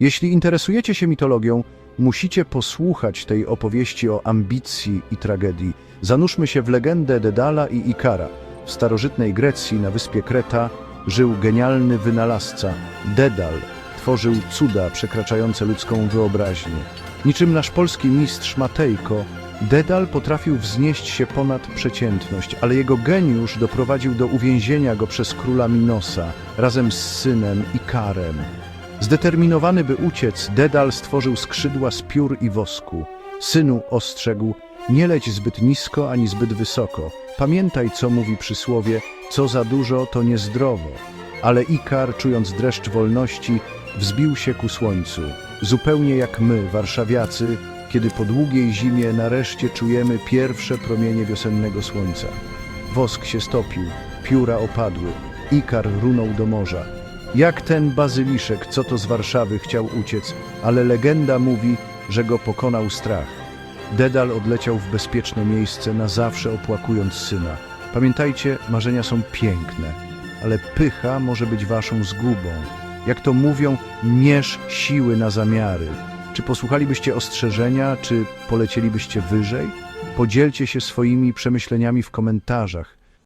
Jeśli interesujecie się mitologią, musicie posłuchać tej opowieści o ambicji i tragedii. Zanurzmy się w legendę Dedala i Ikara. W starożytnej Grecji na wyspie Kreta żył genialny wynalazca. Dedal tworzył cuda przekraczające ludzką wyobraźnię. Niczym nasz polski mistrz Matejko, Dedal potrafił wznieść się ponad przeciętność, ale jego geniusz doprowadził do uwięzienia go przez króla Minosa razem z synem Ikarem. Zdeterminowany, by uciec, Dedal stworzył skrzydła z piór i wosku. Synu ostrzegł, nie leć zbyt nisko ani zbyt wysoko. Pamiętaj, co mówi przysłowie, co za dużo, to niezdrowo. Ale Ikar, czując dreszcz wolności, wzbił się ku słońcu. Zupełnie jak my, warszawiacy, kiedy po długiej zimie nareszcie czujemy pierwsze promienie wiosennego słońca. Wosk się stopił, pióra opadły, Ikar runął do morza. Jak ten bazyliszek, co to z Warszawy chciał uciec, ale legenda mówi, że go pokonał strach. Dedal odleciał w bezpieczne miejsce, na zawsze opłakując syna. Pamiętajcie, marzenia są piękne, ale pycha może być waszą zgubą. Jak to mówią, mierz siły na zamiary. Czy posłuchalibyście ostrzeżenia, czy polecielibyście wyżej? Podzielcie się swoimi przemyśleniami w komentarzach.